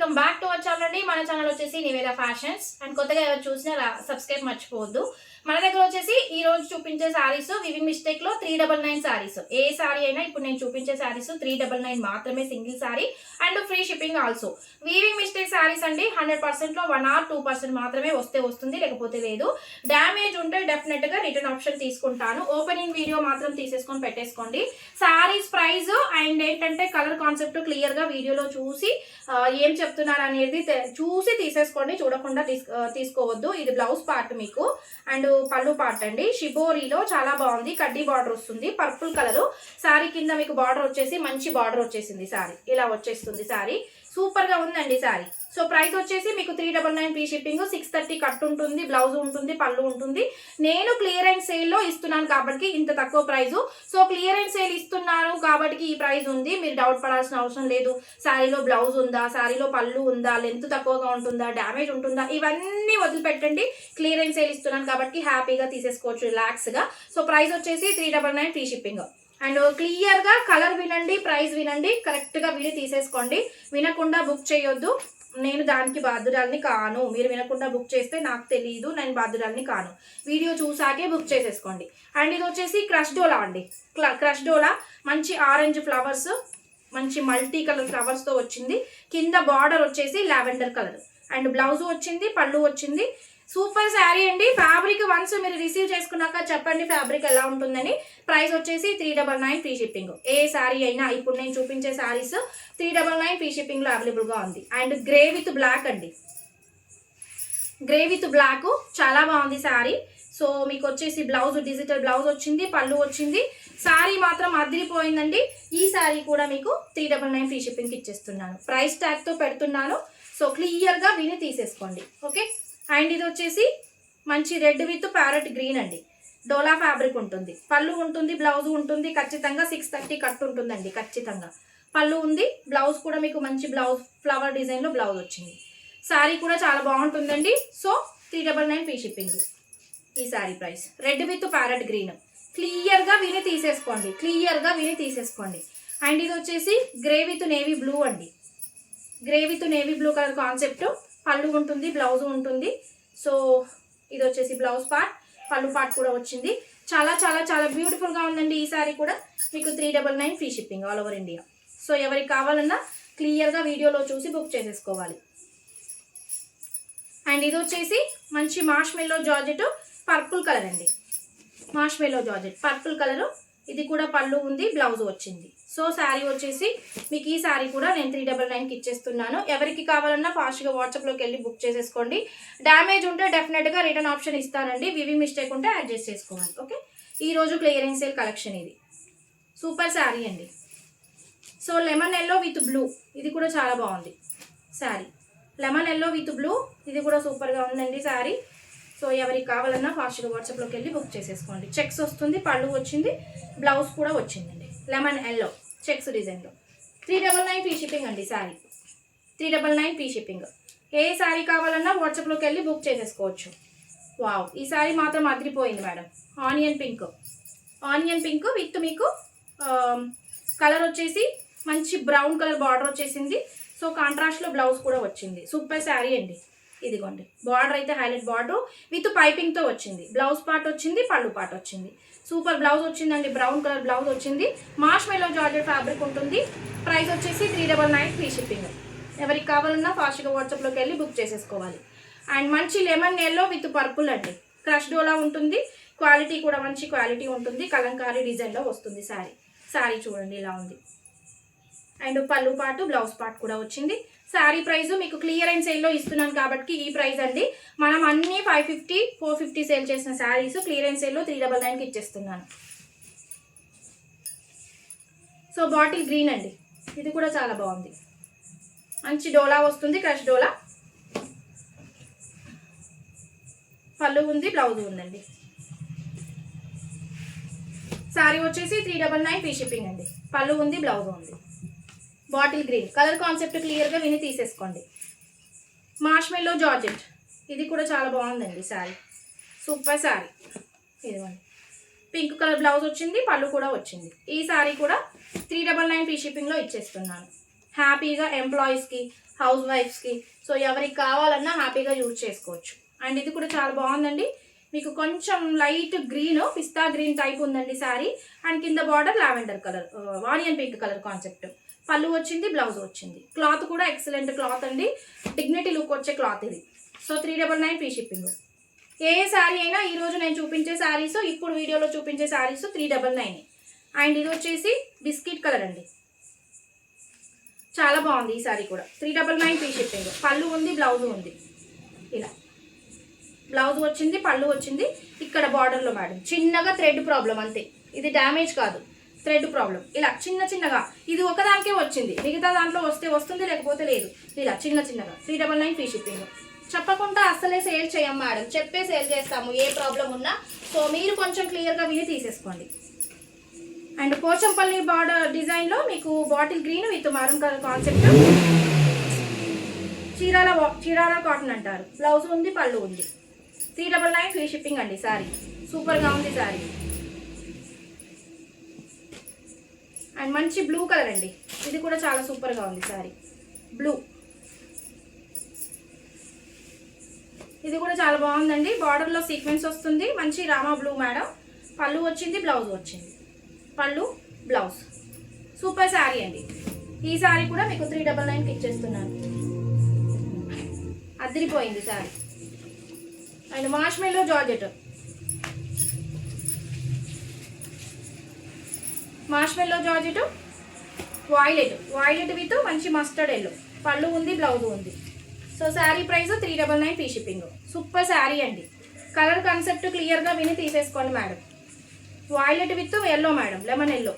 Welcome back to our channel అండి. మన channel వచ్చేసి నివేద ఫ్యాషన్స్ అండ్ కొత్తగా ఎవరు చూసినా సబ్స్క్రైబ్ మర్చిపోవద్దు. మన దగ్గర వచ్చేసి ఈ రోజు చూపించే శారీస్ వివింగ్ మిస్టేక్లో త్రీ డబల్ నైన్ శారీస్ ఏ శారీ అయినా ఇప్పుడు నేను చూపించే శారీస్ త్రీ డబల్ నైన్ మాత్రమే single sari and free shipping also weaving mistake saris అండి హండ్రెడ్ పర్సెంట్లో వన్ ఆర్ టూ పర్సెంట్ మాత్రమే వస్తే వస్తుంది లేకపోతే లేదు. డ్యామేజ్ ఉంటే డెఫినెట్గా రిటర్న్ ఆప్షన్ తీసుకుంటాను. ఓపెనింగ్ వీడియో మాత్రం తీసేసుకొని పెట్టేసుకోండి. శారీస్ ప్రైస్ అండ్ ఏంటంటే కలర్ కాన్సెప్ట్ క్లియర్గా వీడియోలో చూసి ఏం చెప్ చెప్తున్నారు అనేది చూసి తీసేసుకోండి చూడకుండా తీసుకోవద్దు. ఇది బ్లౌజ్ పార్ట్ మీకు. అండ్ పళ్ళు పార్ట్ అండి. షిబోరీలో చాలా బాగుంది. కడ్డీ బార్డర్ వస్తుంది. Purple colour. సారీ కింద మీకు బార్డర్ వచ్చేసి మంచి బార్డర్ వచ్చేసింది సారీ. ఇలా వచ్చేస్తుంది సారీ. సూపర్గా ఉందండి సారీ. సో ప్రైస్ వచ్చేసి మీకు three double nine free shipping six thirty cut ఉంటుంది బ్లౌజ్ ఉంటుంది పళ్ళు ఉంటుంది. నేను క్లియరెన్స్ సేల్లో ఇస్తున్నాను కాబట్టి ఇంత తక్కువ ప్రైస్ సో క్లియరెన్స్ సేల్ ఇస్తున్నాను కాబట్టి ఈ ప్రైస్ ఉంది. మీరు డౌట్ పడాల్సిన అవసరం లేదు. శారీలో బ్లౌజ్ ఉందా? శారీలో పళ్ళు ఉందా? లెంత్ తక్కువగా ఉంటుందా? డ్యామేజ్ ఉంటుందా? ఇవన్నీ వదిలిపెట్టండి. క్లియరెన్స్ సేల్ ఇస్తున్నాను కాబట్టి హ్యాపీగా తీసేసుకోవచ్చు రిలాక్స్గా సో ప్రైస్ వచ్చేసి three double nine free shipping and క్లియర్గా కలర్ వినండి ప్రైస్ వినండి కరెక్ట్గా విని తీసేసుకోండి. వినకుండా బుక్ చేయొద్దు. నేను దానికి బాధ్యురాలని కాను. మీరు వినకుండా బుక్ చేస్తే నాకు తెలియదు నేను బాధ్యురాల్ని కాను. వీడియో చూసాకే బుక్ చేసేసుకోండి. అండ్ ఇది వచ్చేసి క్రష్ డోలా అండి. క్రష్ డోలా మంచి ఆరెంజ్ ఫ్లవర్స్ మంచి మల్టీ కలర్ ఫ్లవర్స్తో వచ్చింది. కింద బార్డర్ వచ్చేసి లావెండర్ కలర్. అండ్ బ్లౌజ్ వచ్చింది పళ్ళు వచ్చింది. సూపర్ శారీ అండి. ఫ్యాబ్రిక్ వన్స్ మీరు రిసీవ్ చేసుకున్నాక చెప్పండి ఫ్యాబ్రిక్ ఎలా ఉంటుందని. ప్రైస్ వచ్చేసి three double nine free shipping ఏ శారీ అయినా ఇప్పుడు నేను చూపించే saris three double nine free షిప్పింగ్లో అవైలబుల్గా ఉంది. అండ్ గ్రే విత్ బ్లాక్ అండి. గ్రే విత్ బ్లాక్ చాలా బాగుంది శారీ. సో మీకు వచ్చేసి బ్లౌజ్ డిజిటల్ బ్లౌజ్ వచ్చింది పళ్ళు వచ్చింది. శారీ మాత్రం అదిరిపోయిందండి. ఈ శారీ కూడా మీకు త్రీ డబల్ నైన్ ఫ్రీ షిప్పింగ్కి ఇచ్చేస్తున్నాను. ప్రైస్ ట్యాగ్తో పెడుతున్నాను. సో క్లియర్గా విని తీసేసుకోండి. ఓకే అండ్ ఇది వచ్చేసి మంచి రెడ్ విత్ ప్యారెట్ గ్రీన్ అండి. డోలా ఫ్యాబ్రిక్ ఉంటుంది. పళ్ళు ఉంటుంది బ్లౌజ్ ఉంటుంది ఖచ్చితంగా సిక్స్ థర్టీ కట్ ఉంటుందండి ఖచ్చితంగా. పళ్ళు ఉంది బ్లౌజ్ కూడా మీకు మంచి బ్లౌజ్ ఫ్లవర్ డిజైన్లో బ్లౌజ్ వచ్చింది. శారీ కూడా చాలా బాగుంటుందండి. So three double nine free shipping ఈ sari price. Red with parrot green. క్లియర్గా విని తీసేసుకోండి. క్లియర్గా విని తీసేసుకోండి. అండ్ ఇది వచ్చేసి గ్రే విత్ నేవీ బ్లూ అండి. Grey with navy blue colour concept. పళ్ళు ఉంటుంది బ్లౌజ్ ఉంటుంది. సో ఇది వచ్చేసి బ్లౌజ్ పార్ట్ పళ్ళు పార్ట్ కూడా వచ్చింది. చాలా చాలా చాలా బ్యూటిఫుల్గా ఉందండి ఈ సారీ కూడా. మీకు three double nine free shipping all over India so ఎవరికి కావాలన్నా క్లియర్గా వీడియోలో చూసి బుక్ చేసేసుకోవాలి. అండ్ ఇది వచ్చేసి మంచి మాష్ మెల్లో జార్జెట్ పర్పుల్ కలర్ అండి. మాష్ మెల్లో జార్జెట్ పర్పుల్ కలరు ఇది కూడా పళ్ళు ఉంది బ్లౌజ్ వచ్చింది. సో శారీ వచ్చేసి మీకు ఈ శారీ కూడా నేను త్రీ డబల్ నైన్కి ఇచ్చేస్తున్నాను. ఎవరికి కావాలన్నా ఫాస్ట్గా వాట్సాప్లోకి వెళ్ళి బుక్ చేసేసుకోండి. డ్యామేజ్ ఉంటే డెఫినెట్గా రిటర్న్ ఆప్షన్ ఇస్తానండి. వివి మిస్టేక్ ఉంటే అడ్జస్ట్ చేసుకోవాలి ఓకే ఈరోజు రోజు క్లియరెన్స్ సేల్ కలెక్షన్ ఇది. సూపర్ శారీ అండి. So lemon yellow with blue ఇది కూడా చాలా బాగుంది sari lemon yellow with blue ఇది కూడా సూపర్గా ఉందండి శారీ సో ఎవరికి కావాలన్నా ఫాస్ట్గా వాట్సాప్లోకి వెళ్ళి బుక్ చేసేసుకోండి. చెక్స్ వస్తుంది పళ్ళు వచ్చింది బ్లౌజ్ కూడా వచ్చిందండి. లెమన్ ఎల్లో చెక్స్ డిజైన్లో three double nine free shipping అండి sari three double nine free shipping ఏ శారీ కావాలన్నా వాట్సాప్లోకి వెళ్ళి బుక్ చేసేసుకోవచ్చు. వావ్ ఈ శారీ మాత్రం అదిరిపోయింది madam. Onion pink onion pink with మీకు um, కలర్ వచ్చేసి మంచి బ్రౌన్ కలర్ బార్డర్ వచ్చేసింది. సో కాంట్రాస్ట్లో బ్లౌజ్ కూడా వచ్చింది. సూపర్ శారీ అండి. ఇదిగోండి. బార్డర్ అయితే హైలైట్ బార్డర్ విత్ పైపింగ్తో వచ్చింది. బ్లౌజ్ పార్ట్ వచ్చింది పళ్ళు పార్ట్ వచ్చింది. సూపర్ బ్లౌజ్ వచ్చిందండి. బ్రౌన్ కలర్ బ్లౌజ్ వచ్చింది. మార్ష్ మెలో జార్జెట్ ఫ్యాబ్రిక్ ఉంటుంది. ప్రైస్ వచ్చేసి three double nine free shipping ఎవరికి కావాలన్నా ఫాస్ట్గా వాట్సాప్లోకి వెళ్ళి బుక్ చేసేసుకోవాలి. అండ్ మంచి లెమన్ ఎల్లో విత్ పర్పుల్ అండి. క్రష్ డోలా ఉంటుంది. క్వాలిటీ కూడా మంచి క్వాలిటీ ఉంటుంది. కలంకారీ డిజైన్లో వస్తుంది శారీ శారీ చూడండి ఇలా ఉంది. అండ్ పళ్ళు పాటు బ్లౌజ్ పార్ట్ కూడా వచ్చింది. శారీ ప్రైస్ మీకు క్లియర్ అండ్ సేల్లో ఇస్తున్నాను కాబట్టి ఈ ప్రైస్ అండి. మనం అన్ని five fifty four fifty sale చేసిన శారీస్ క్లియర్ అండ్ సేల్లో త్రీ డబల్ నైన్కి ఇచ్చేస్తున్నాను. సో బాటిల్ గ్రీన్ అండి. ఇది కూడా చాలా బాగుంది. మంచి డోలా వస్తుంది క్రష్ డోలా. పళ్ళు ఉంది బ్లౌజ్ ఉందండి. శారీ వచ్చేసి three double nine free shipping అండి. పళ్ళు ఉంది బ్లౌజ్ ఉంది. Bottle green. కలర్ కాన్సెప్ట్ క్లియర్గా విని తీసేసుకోండి. Marshmallow georgette. ఇది కూడా చాలా బాగుందండి శారీ. సూపర్ శారీ. ఇదిగోండి. పింక్ కలర్ బ్లౌజ్ వచ్చింది పళ్ళు కూడా వచ్చింది. ఈ శారీ కూడా త్రీ డబల్ నైన్ ఫ్రీ షిప్పింగ్లో ఇచ్చేస్తున్నాను. హ్యాపీగా ఎంప్లాయీస్కి హౌస్ వైఫ్స్కి సో ఎవరికి కావాలన్నా హ్యాపీగా యూజ్ చేసుకోవచ్చు. అండ్ ఇది కూడా చాలా బాగుందండి. మీకు కొంచెం లైట్ గ్రీన్ పిస్తా గ్రీన్ టైప్ ఉందండి శారీ. అండ్ కింద border lavender colour onion pink colour concept. పళ్ళు వచ్చింది బ్లౌజ్ వచ్చింది. క్లాత్ కూడా ఎక్సలెంట్ క్లాత్ అండి. డిగ్నిటీ లుక్ వచ్చే క్లాత్ ఇది. So three double nine free shipping ఏ శారీ అయినా ఈరోజు నేను చూపించే శారీస్ ఇప్పుడు వీడియోలో చూపించే saris three double nine and ఇది వచ్చేసి బిస్కెట్ కలర్ అండి. చాలా బాగుంది ఈ శారీ కూడా. Three double nine free shipping పళ్ళు ఉంది బ్లౌజ్ ఉంది. ఇలా. బ్లౌజ్ వచ్చింది పళ్ళు వచ్చింది. ఇక్కడ బార్డర్లో మేడం చిన్నగా థ్రెడ్ ప్రాబ్లం అంతే. ఇది డ్యామేజ్ కాదు. థ్రెడ్ ప్రాబ్లం ఇలా చిన్న చిన్నగా ఇది ఒకదానికే వచ్చింది. మిగతా దాంట్లో వస్తే వస్తుంది లేకపోతే లేదు. ఇలా చిన్న చిన్నగా three double nine free shipping. చెప్పకుండా అస్సలే సేల్ చేయం మేడం. చెప్పే సేల్ చేస్తాము ఏ ప్రాబ్లం ఉన్నా. సో మీరు కొంచెం క్లియర్గా విని తీసేసుకోండి. అండ్ పోచంపల్లి బార్డర్ డిజైన్లో మీకు bottle green with maroon colour concept. Chirala Chirala cotton అంటారు. బ్లౌజ్ ఉంది పళ్ళు ఉంది. Three double nine free shipping అండి సారీ. సూపర్గా ఉంది సారీ. అండ్ మంచి బ్లూ కలర్ అండి. ఇది కూడా చాలా సూపర్గా ఉంది సారీ బ్లూ ఇది కూడా చాలా బాగుందండి. బార్డర్లో సీక్వెన్స్ వస్తుంది. మంచి రామా బ్లూ మేడం. పళ్ళు వచ్చింది బ్లౌజ్ వచ్చింది. పళ్ళు బ్లౌజ్ సూపర్ శారీ అండి. ఈ శారీ కూడా మీకు త్రీ డబల్ నైన్కి ఇచ్చేస్తున్నాను. అదిరిపోయింది sari and marshmallow georgette. Marshmallow georgette violet violet with మంచి మస్టర్డ్ ఎల్లో పళ్ళు ఉంది బ్లౌజ్ ఉంది. So sari price three double nine free shipping super sari అండి. కలర్ కాన్సెప్ట్ క్లియర్గా విని తీసేసుకోండి madam violet with yellow madam lemon yellow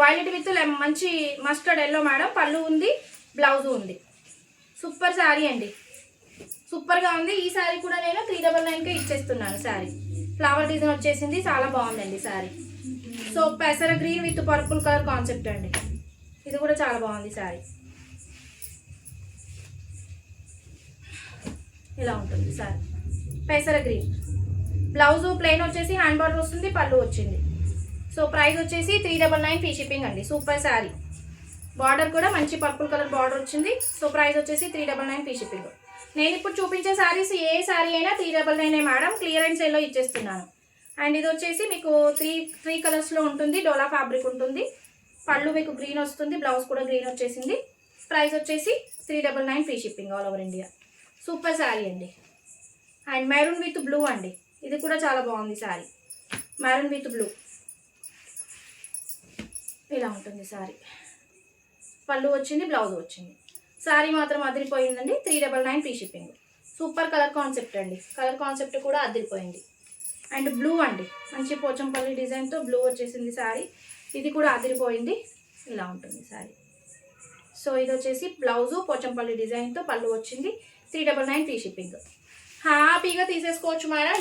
violet with lemon మంచి mustard yellow madam pallu ఉంది బ్లౌజ్ ఉంది. సూపర్ శారీ అండి. సూపర్గా ఉంది. ఈ శారీ కూడా నేను త్రీ డబల్ నైన్కే ఇచ్చేస్తున్నాను శారీ ఫ్లవర్ డిజైన్ వచ్చేసింది చాలా బాగుందండి శారీ సో పెసర green with purple colour concept అండి. ఇది కూడా చాలా బాగుంది శారీ ఇలా ఉంటుంది శారీ పెసర గ్రీన్. బ్లౌజ్ ప్లెయిన్ వచ్చేసి హ్యాండ్ బార్డర్ వస్తుంది పళ్ళు వచ్చింది. సో ప్రైస్ వచ్చేసి three double nine free shipping అండి. సూపర్ శారీ బార్డర్ కూడా మంచి పర్పుల్ కలర్ బార్డర్ వచ్చింది. సో ప్రైస్ వచ్చేసి three double nine free shipping నేను ఇప్పుడు చూపించే శారీస్ ఏ శారీ అయినా three double nine madam clearance సేల్లో ఇచ్చేస్తున్నాను. అండ్ ఇది వచ్చేసి మీకు త్రీ త్రీ కలర్స్లో ఉంటుంది. డోలా ఫ్యాబ్రిక్ ఉంటుంది. పళ్ళు మీకు గ్రీన్ వస్తుంది. బ్లౌజ్ కూడా గ్రీన్ వచ్చేసింది. ప్రైస్ వచ్చేసి three double nine free shipping all over India super sari అండి. అండ్ మెరూన్ విత్ బ్లూ అండి. ఇది కూడా చాలా బాగుంది శారీ మెరూన్ విత్ బ్లూ ఇలా ఉంటుంది శారీ పళ్ళు వచ్చింది బ్లౌజ్ వచ్చింది. శారీ మాత్రం అదిరిపోయిందండి. Three double nine free shipping. Super colour concept అండి. కలర్ కాన్సెప్ట్ కూడా అదిరిపోయింది. అండ్ బ్లూ అండి. మంచి పోచంపల్లి డిజైన్తో బ్లూ వచ్చేసింది శారీ ఇది కూడా అదిరిపోయింది. ఇలా ఉంటుంది శారీ సో ఇది వచ్చేసి బ్లౌజు పోచంపల్లి డిజైన్తో పళ్ళు వచ్చింది. Three double nine free shipping. హ్యాపీగా తీసేసుకోవచ్చు మేడం.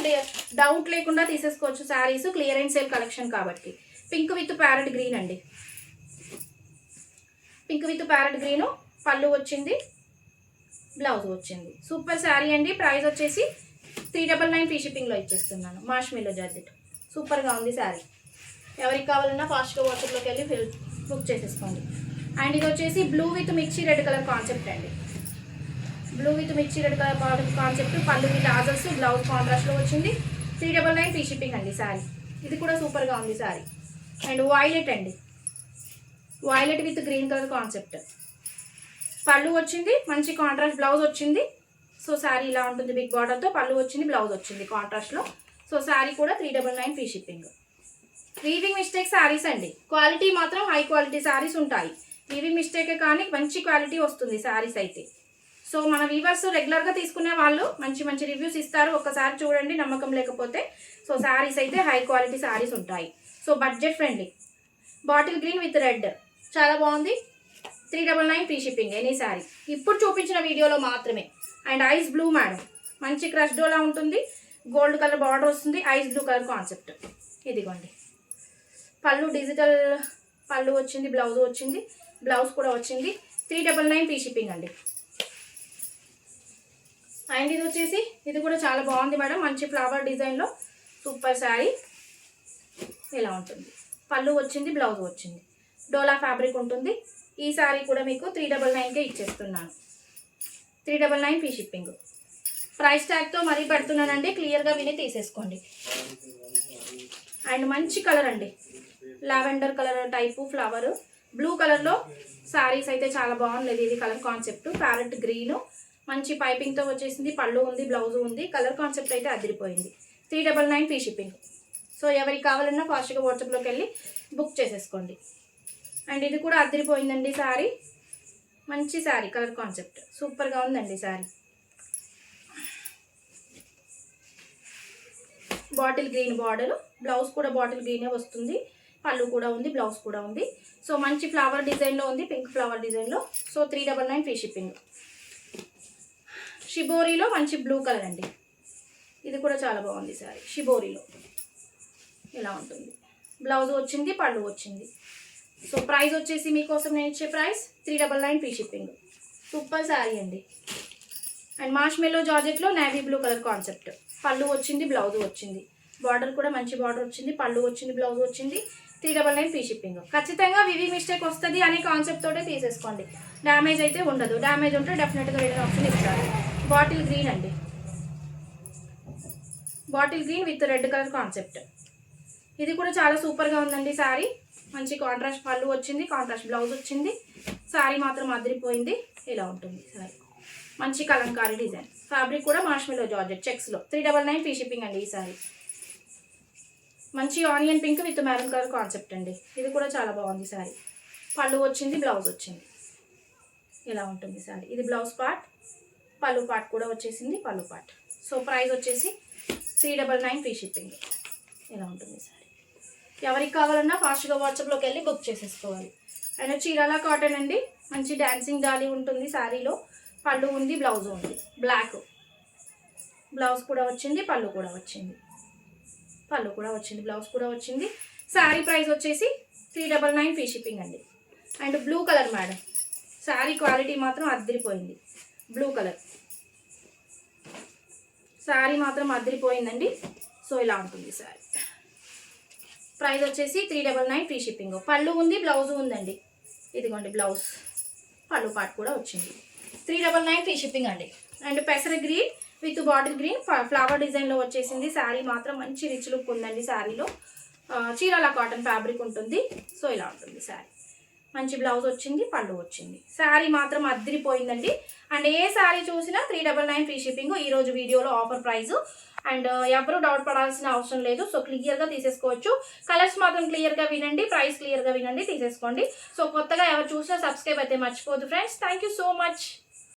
డౌట్ లేకుండా తీసేసుకోవచ్చు శారీస్ క్లియరెన్స్ సేల్ కలెక్షన్ కాబట్టి. పింక్ విత్ ప్యారెట్ గ్రీన్ అండి. Pink with parrot green. పళ్ళు వచ్చింది బ్లౌజ్ వచ్చింది. సూపర్ శారీ అండి. ప్రైస్ వచ్చేసి త్రీ డబల్ నైన్ ఫ్రీ షిప్పింగ్లో ఇచ్చేస్తున్నాను. మార్ష్మిల్లో జాకెట్ సూపర్గా ఉంది శారీ. ఎవరికి కావాలన్నా ఫాస్ట్గా వాట్సాప్లోకి వెళ్ళి ఫిల్ బుక్ చేసేసుకోండి. అండ్ ఇది వచ్చేసి బ్లూ విత్ మిర్చి రెడ్ కలర్ కాన్సెప్ట్ అండి. బ్లూ విత్ మిర్చి రెడ్ కలర్ కాన్సెప్ట్ పళ్ళు విత్ ఆజల్స్ బ్లౌజ్ కాంట్రాస్ట్లో వచ్చింది. Three double nine free shipping అండి శారీ. ఇది కూడా సూపర్గా ఉంది శారీ. అండ్ వాయిలెట్ అండి. Violet with green colour concept పళ్ళు వచ్చింది మంచి కాంట్రాస్ట్ బ్లౌజ్ వచ్చింది. సో శారీ ఇలా ఉంటుంది బిగ్ బార్డర్తో పళ్ళు వచ్చింది బ్లౌజ్ వచ్చింది కాంట్రాస్ట్లో సో శారీ కూడా three double nine free shipping weaving mistake saris అండి. క్వాలిటీ మాత్రం హై క్వాలిటీ శారీస్ ఉంటాయి. వీవింగ్ మిస్టేక్ కానీ మంచి క్వాలిటీ వస్తుంది శారీస్ అయితే. సో మన వీవర్స్ రెగ్యులర్గా తీసుకునే వాళ్ళు మంచి మంచి రివ్యూస్ ఇస్తారు. ఒకసారి చూడండి నమ్మకం లేకపోతే. సో శారీస్ అయితే హై క్వాలిటీ శారీస్ ఉంటాయి. So budget friendly bottle green with red చాలా బాగుంది. Three double nine free shipping any ఇప్పుడు చూపించిన వీడియోలో మాత్రమే. And ice blue madam. మంచి క్రష్ డోలా ఉంటుంది. గోల్డ్ కలర్ బార్డర్ వస్తుంది. Ice blue colour concept. ఇదిగోండి. పళ్ళు డిజిటల్ పళ్ళు వచ్చింది బ్లౌజ్ వచ్చింది బ్లౌజ్ కూడా వచ్చింది. Three double nine free shipping అండి. అండ్ ఇది వచ్చేసి ఇది కూడా చాలా బాగుంది మేడం. మంచి ఫ్లవర్ డిజైన్లో. సూపర్ శారీ ఇలా ఉంటుంది. పళ్ళు వచ్చింది బ్లౌజ్ వచ్చింది. డోలా ఫ్యాబ్రిక్ ఉంటుంది. ఈ సారీ కూడా మీకు త్రీ డబల్ నైన్కే ఇచ్చేస్తున్నాను. Three double nine free shipping price ట్యాగ్తో మరీ పెడుతున్నానండి క్లియర్గా విని తీసేసుకోండి. అండ్ మంచి కలర్ అండి. Lavender colour type flower blue కలర్లో సారీస్ అయితే చాలా బాగుంది ఇది కలర్ కాన్సెప్ట్ ప్యారెట్ గ్రీన్ మంచి పైపింగ్తో వచ్చేసింది పళ్ళు ఉంది బ్లౌజ్ ఉంది కలర్ కాన్సెప్ట్ అయితే అదిరిపోయింది. Three double nine free shipping so ఎవరికి కావాలన్నా ఫాస్ట్గా వాట్సాప్లోకి వెళ్ళి బుక్ చేసేసుకోండి. అండ్ ఇది కూడా అదిరిపోయిందండి సారీ. మంచి సారీ కలర్ కాన్సెప్ట్. సూపర్గా ఉందండి sari. Bottle green border blouse కూడా బాటిల్ గ్రీనే వస్తుంది. పళ్ళు కూడా ఉంది బ్లౌజ్ కూడా ఉంది. సో మంచి ఫ్లవర్ డిజైన్లో ఉంది పింక్ ఫ్లవర్ డిజైన్లో. So three double nine free shipping. షిబోరీలో మంచి బ్లూ కలర్ అండి. ఇది కూడా చాలా బాగుంది సారీ షిబోరీలో. ఇలా ఉంటుంది. బ్లౌజ్ వచ్చింది పళ్ళు వచ్చింది. సో ప్రైస్ వచ్చేసి మీకోసం నేను ఇచ్చే price three double nine free shipping super sari అండి. అండ్ మార్ష్మెల్లో జార్జెట్లో నేవీ బ్లూ కలర్ కాన్సెప్ట్ పళ్ళు వచ్చింది బ్లౌజ్ వచ్చింది. బార్డర్ కూడా మంచి బార్డర్ వచ్చింది పళ్ళు వచ్చింది బ్లౌజ్ వచ్చింది three double nine free shipping ఖచ్చితంగా వివి మిస్టేక్ వస్తుంది అనే కాన్సెప్ట్ తోటే తీసేసుకోండి. డ్యామేజ్ అయితే ఉండదు. డ్యామేజ్ ఉంటే డెఫినెట్గా వేరే ఆప్షన్ ఇస్తారు. బాటిల్ గ్రీన్ అండి. Bottle green with red colour concept ఇది కూడా చాలా సూపర్గా ఉందండి శారీ మంచి కాంట్రాస్ట్ పళ్ళు వచ్చింది కాంట్రాస్ట్ బ్లౌజ్ వచ్చింది. శారీ మాత్రం అదిరిపోయింది. ఇలా ఉంటుంది శారీ మంచి కలంకారీ డిజైన్. ఫ్యాబ్రిక్ కూడా marshmallow georgette చెక్స్లో three double nine free shipping అండి ఈ శారీ మంచి onion pink with maroon colour concept అండి. ఇది కూడా చాలా బాగుంది శారీ పళ్ళు వచ్చింది బ్లౌజ్ వచ్చింది. ఇలా ఉంటుంది శారీ ఇది బ్లౌజ్ పార్ట్ పళ్ళు పార్ట్ కూడా వచ్చేసింది పళ్ళు పార్ట్ సో ప్రైస్ వచ్చేసి three double nine free shipping ఇలా ఉంటుంది సారీ ఎవరికి కావాలన్నా ఫాస్ట్గా వాట్సాప్లోకి వెళ్ళి బుక్ చేసేసుకోవాలి. అండ్ చీరాల కాటన్ అండి. మంచి డాన్సింగ్ డాలీ ఉంటుంది శారీలో. పళ్ళు ఉంది బ్లౌజ్ ఉంది. బ్లాక్ బ్లౌజ్ కూడా వచ్చింది పళ్ళు కూడా వచ్చింది. పళ్ళు కూడా వచ్చింది బ్లౌజ్ కూడా వచ్చింది. శారీ ప్రైస్ వచ్చేసి three double nine free shipping అండి. And blue colour madam sari quality మాత్రం అద్దరిపోయింది. బ్లూ కలర్ శారీ మాత్రం అద్దరిపోయిందండి. సో ఇలా ఉంటుంది శారీ. ప్రైస్ వచ్చేసి three double nine free shipping. పళ్ళు ఉంది బ్లౌజ్ ఉందండి. ఇదిగోండి బ్లౌజ్. పళ్ళు పాటు కూడా వచ్చింది. Three double nine free shipping అండి. అండ్ పెసర green with bottle green. Flower డిజైన్లో వచ్చేసింది. శారీ మాత్రం మంచి రిచ్ లుక్ ఉందండి శారీలో. చీరాల కాటన్ ఫ్యాబ్రిక్ ఉంటుంది. సో ఇలా ఉంటుంది శారీ. మంచి బ్లౌజ్ వచ్చింది పళ్ళు వచ్చింది. శారీ మాత్రం అద్దరిపోయిందండి. అండ్ ఏ శారీ చూసినా three double nine free shipping. ఈరోజు వీడియోలో ఆఫర్ ప్రైస్ అండ్ uh, ఎవరు డౌట్ పడాల్సిన అవసరం లేదు. సో క్లియర్గా తీసేసుకోవచ్చు. కలర్స్ మాత్రం క్లియర్గా వినండి. ప్రైస్ క్లియర్గా వినండి. తీసేసుకోండి. సో కొత్తగా ఎవరు చూసినా సబ్స్క్రైబ్ అయితే మర్చిపోదు friends thank you so much